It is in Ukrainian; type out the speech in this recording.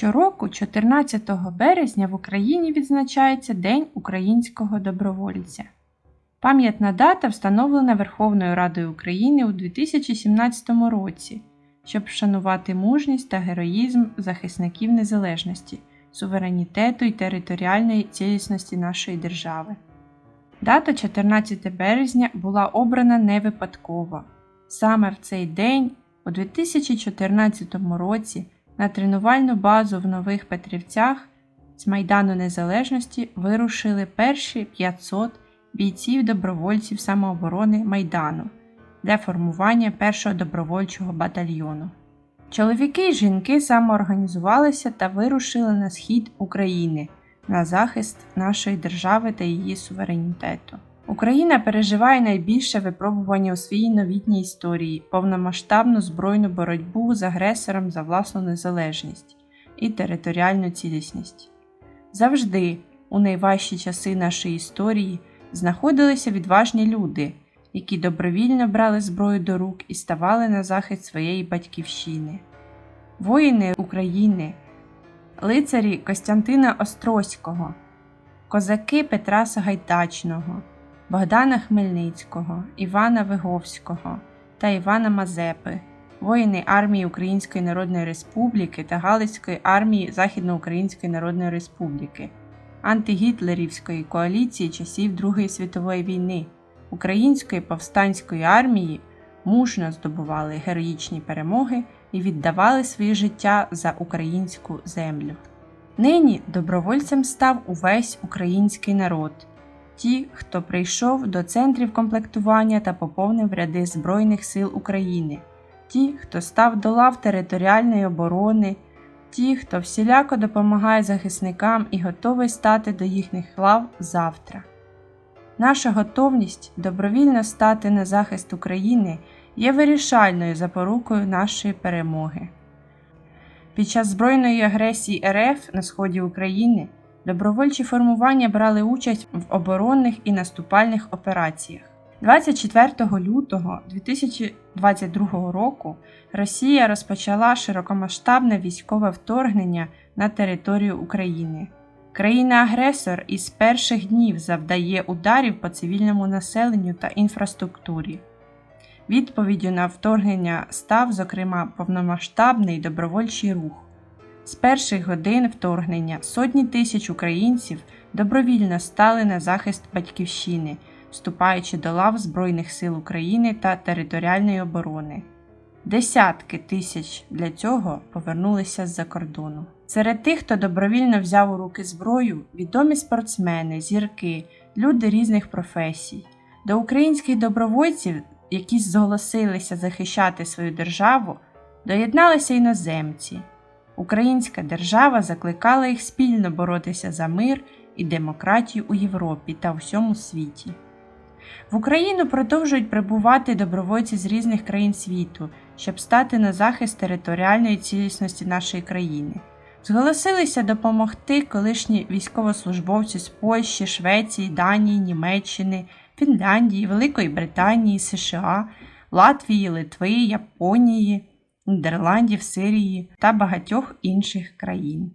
Щороку, 14 березня, в Україні відзначається День українського добровольця. Пам'ятна дата встановлена Верховною Радою України у 2017 році, щоб вшанувати мужність та героїзм захисників незалежності, суверенітету і територіальної цілісності нашої держави. Дата 14 березня була обрана не випадково. Саме в цей день, у 2014 році, на тренувальну базу в Нових Петрівцях з Майдану Незалежності вирушили перші 500 бійців-добровольців самооборони Майдану для формування першого добровольчого батальйону. Чоловіки і жінки самоорганізувалися та вирушили на схід України на захист нашої держави та її суверенітету. Україна переживає найбільше випробування у своїй новітній історії повномасштабну збройну боротьбу з агресором за власну незалежність і територіальну цілісність. Завжди, у найважчі часи нашої історії, знаходилися відважні люди, які добровільно брали зброю до рук і ставали на захист своєї батьківщини. Воїни України, лицарі Костянтина Острозького, козаки Петра Сагайдачного, Богдана Хмельницького, Івана Виговського та Івана Мазепи, воїни армії Української Народної Республіки та Галицької армії Західноукраїнської Народної Республіки, антигітлерівської коаліції часів Другої світової війни, Української повстанської армії мужно здобували героїчні перемоги і віддавали своє життя за українську землю. Нині добровольцем став увесь український народ, ті, хто прийшов до центрів комплектування та поповнив ряди Збройних сил України, ті, хто став до лав територіальної оборони, ті, хто всіляко допомагає захисникам і готовий стати до їхніх лав завтра. Наша готовність добровільно стати на захист України є вирішальною запорукою нашої перемоги. Під час збройної агресії РФ на сході України добровольчі формування брали участь в оборонних і наступальних операціях. 24 лютого 2022 року Росія розпочала широкомасштабне військове вторгнення на територію України. Країна-агресор із перших днів завдає ударів по цивільному населенню та інфраструктурі. Відповіддю на вторгнення став, зокрема, повномасштабний добровольчий рух. З перших годин вторгнення сотні тисяч українців добровільно стали на захист батьківщини, вступаючи до лав Збройних сил України та територіальної оборони. Десятки тисяч для цього повернулися з-за кордону. Серед тих, хто добровільно взяв у руки зброю, відомі спортсмени, зірки, люди різних професій. До українських добровольців, які зголосилися захищати свою державу, доєдналися іноземці. Українська держава закликала їх спільно боротися за мир і демократію у Європі та всьому світі. В Україну продовжують прибувати добровольці з різних країн світу, щоб стати на захист територіальної цілісності нашої країни. Зголосилися допомогти колишні військовослужбовці з Польщі, Швеції, Данії, Німеччини, Фінляндії, Великої Британії, США, Латвії, Литви, Японії, Нідерландів, Сирії та багатьох інших країн.